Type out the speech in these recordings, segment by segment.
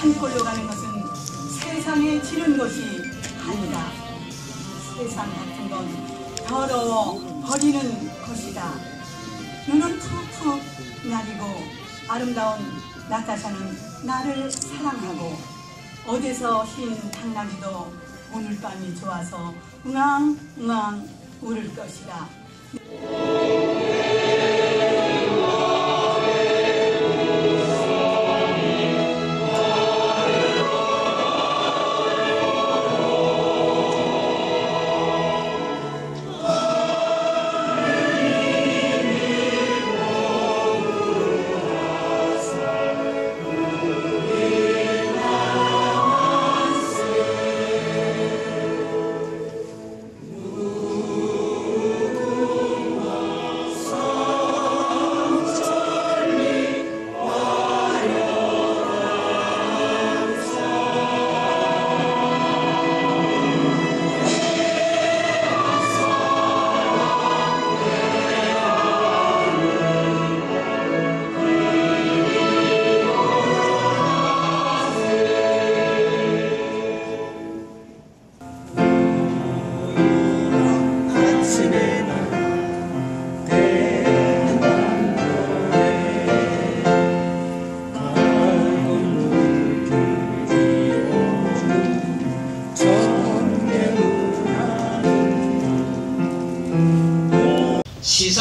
산골로 가는 것은 세상에 지른 것이 아니다. 세상 같은 건 더러워 버리는 것이다. 눈은 푹푹 나리고 아름다운 낙하산은 나를 사랑하고 어디서 흰 당나귀도 오늘 밤이 좋아서 웅앙웅앙 울을 것이다.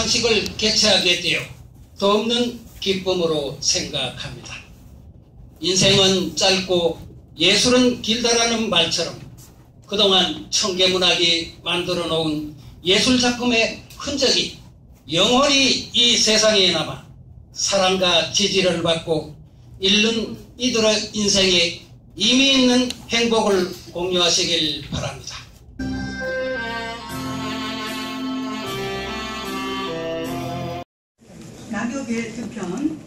상식을 개최하게 되어 더없는 기쁨으로 생각합니다. 인생은 짧고 예술은 길다라는 말처럼 그동안 청계문학이 만들어 놓은 예술작품의 흔적이 영원히 이 세상에 남아 사랑과 지지를 받고 잃는 이들의 인생에 의미 있는 행복을 공유하시길 바랍니다. 낙엽의 두편.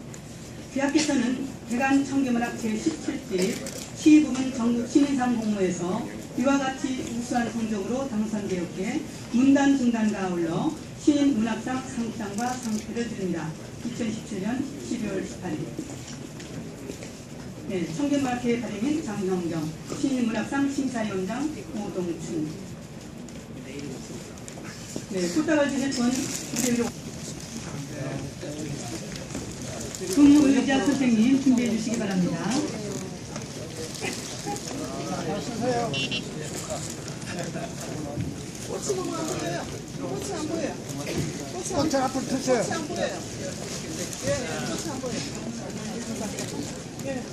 귀하께서는 대간 청계문학 제17집 시부문 전국 신인상 공모에서 이와 같이 우수한 성적으로 당선되었기에 문단 중단과 아울러 시인 문학상 상장과 상패를 드립니다. 2017년 12월 18일. 네, 청계문학회 발행인 장형경 시인 문학상 심사위원장 오동춘. 네, 꽃다발 주실 분 금의자 선생님 준비해 주시기 바랍니다. 꽃이 너무 안 보여요. 꽃이 안 보여요. 꽃이 안, 꽃을 앞으로 드세요. 꽃이 안 보여요. 예, 꽃이 안 보여요. 예.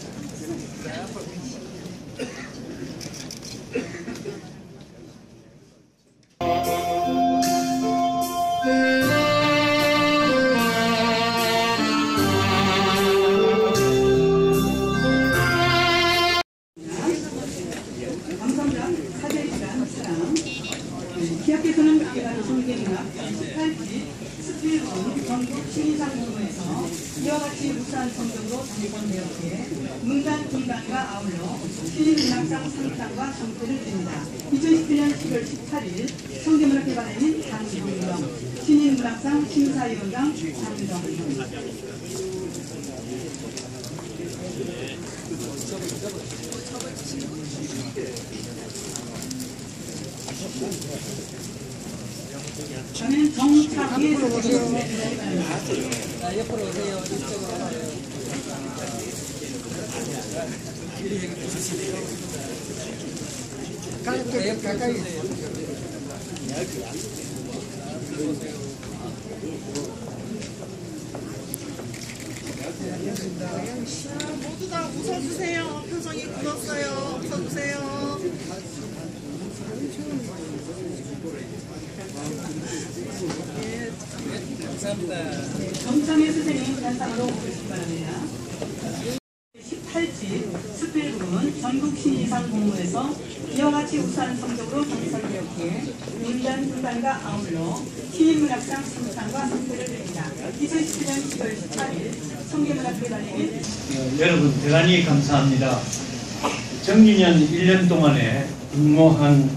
이와 같이 우수한 성적으로 당선되었기에 문단 분단과 아울러 신인문학상 상장과 상패를 드립니다. 2017년 10월 18일 성계문학회 발행인 장동영 신인문학상 심사위원장 장동영 저는 정착의 선생님을 바랍니다. 옆으로 오세요. 이쪽으로 와요. 가까이 가까이. 자, 모두 다 웃어주세요. 표정이 굳었어요. 예, 감사합니다. 정창의 선생님 단상으로 오시기 바랍니다. 18집 스필군 전국 신인상 공모에서 이와 같이 우수한 성적으로 당선되었기에 문단 분단과 아울러 시인문학상 상상과 상패를 드립니다. 2017년 10월 18일 성계문학회 발행인 어, 여러분 대단히 감사합니다. 정기년 1년 동안에 응모한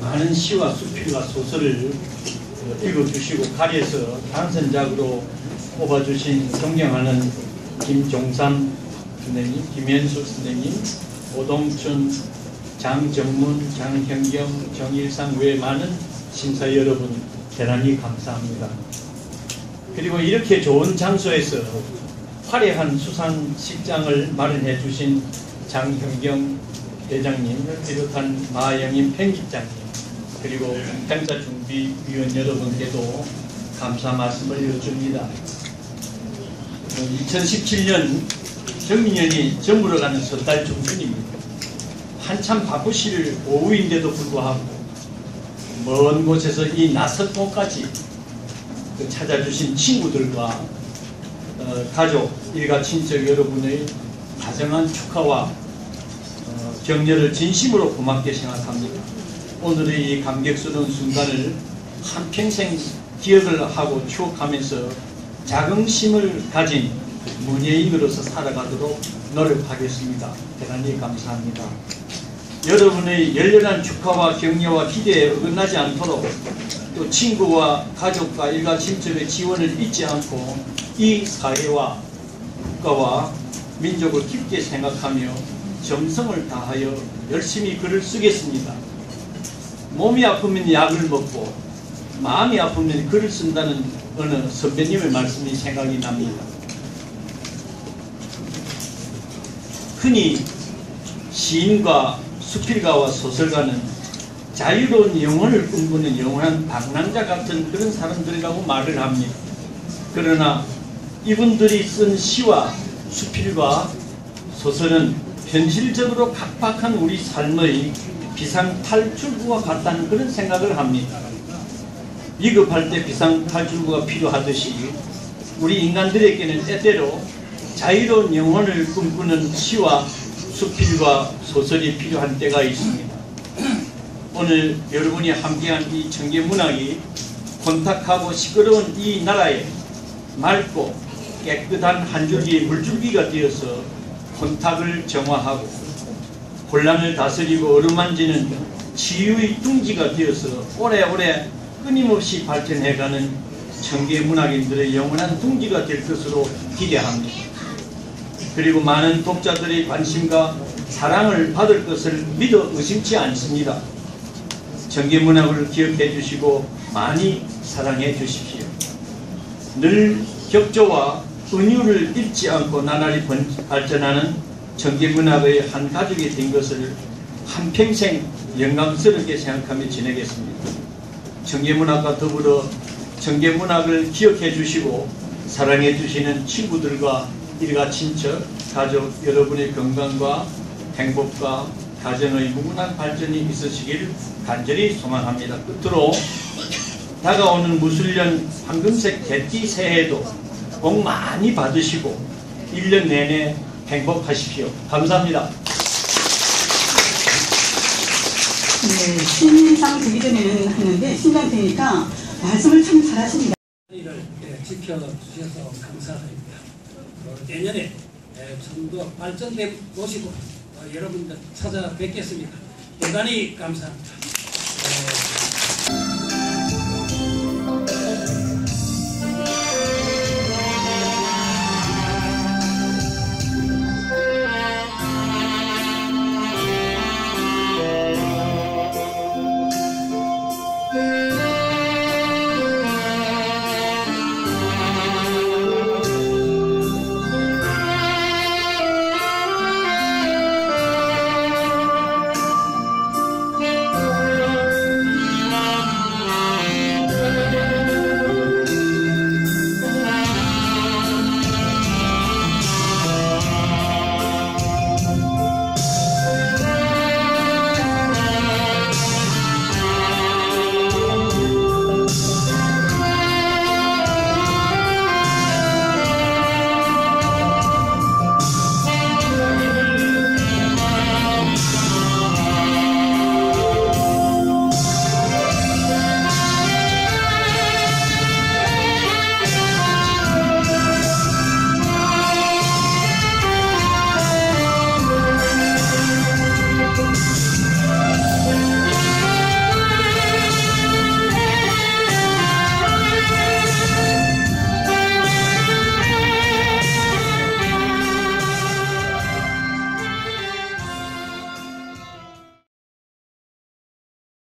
많은 시와 수필과 소설을 어, 읽어주시고 가려서 당선작으로 뽑아주신 존경하는 김종삼 선생님, 김현숙 선생님, 오동춘, 장정문, 장현경, 정일상 외 많은 심사 여러분 대단히 감사합니다. 그리고 이렇게 좋은 장소에서 화려한 수상식장을 마련해 주신 장현경 대장님을 비롯한 마영임 편집장님 그리고 행사준비위원 여러분께도 감사 말씀을 여줍니다. 2017년 정민연이 정부로 가는 섣달 중순입니다. 한참 바쁘실 오후인데도 불구하고 먼 곳에서 이 낯선 곳까지 그 찾아주신 친구들과 어, 가족, 일가 친척 여러분의 다정한 축하와 어, 격려를 진심으로 고맙게 생각합니다. 오늘의 이 감격스러운 순간을 한평생 기억을 하고 추억하면서 자긍심을 가진 문예인으로서 살아가도록 노력하겠습니다. 대단히 감사합니다. 여러분의 열렬한 축하와 격려와 기대에 어긋나지 않도록 또 친구와 가족과 일가 친척의 지원을 잊지 않고 이 사회와 국가와 민족을 깊게 생각하며 정성을 다하여 열심히 글을 쓰겠습니다. 몸이 아프면 약을 먹고 마음이 아프면 글을 쓴다는 어느 선배님의 말씀이 생각이 납니다. 흔히 시인과 수필가와 소설가는 자유로운 영혼을 꿈꾸는 영원한 방랑자 같은 그런 사람들이라고 말을 합니다. 그러나 이분들이 쓴 시와 수필과 소설은 현실적으로 각박한 우리 삶의 비상 탈출구와 같다는 그런 생각을 합니다. 위급할 때 비상 탈출구가 필요하듯이 우리 인간들에게는 때때로 자유로운 영혼을 꿈꾸는 시와 수필과 소설이 필요한 때가 있습니다. 오늘 여러분이 함께한 이 청계문학이 혼탁하고 시끄러운 이 나라에 맑고 깨끗한 한 줄기의 물줄기가 되어서 혼탁을 정화하고 혼란을 다스리고 어루만지는 치유의 둥지가 되어서 오래오래 끊임없이 발전해가는 청계 문학인들의 영원한 둥지가 될 것으로 기대합니다. 그리고 많은 독자들의 관심과 사랑을 받을 것을 믿어 의심치 않습니다. 청계 문학을 기억해 주시고 많이 사랑해 주십시오. 늘 격조와 은유를 잃지 않고 나날이 번- 발전하는 청계문학의 한 가족이 된 것을 한평생 영광스럽게 생각하며 지내겠습니다. 청계문학과 더불어 청계문학을 기억해 주시고 사랑해 주시는 친구들과 일가 친척, 가족 여러분의 건강과 행복과 가정의 무궁한 발전이 있으시길 간절히 소망합니다. 끝으로 다가오는 무술년 황금색 개띠 새해에도 복 많이 받으시고 1년 내내 행복하십시오. 감사합니다. 네, 신상 되기 전에는 하는데 신상 되니까 말씀을 참 잘하십니다. 이를 예, 지켜주셔서 감사드립니다. 어, 내년에 예, 좀더 발전된 모시고 어, 여러분들 찾아뵙겠습니다. 대단히 감사합니다.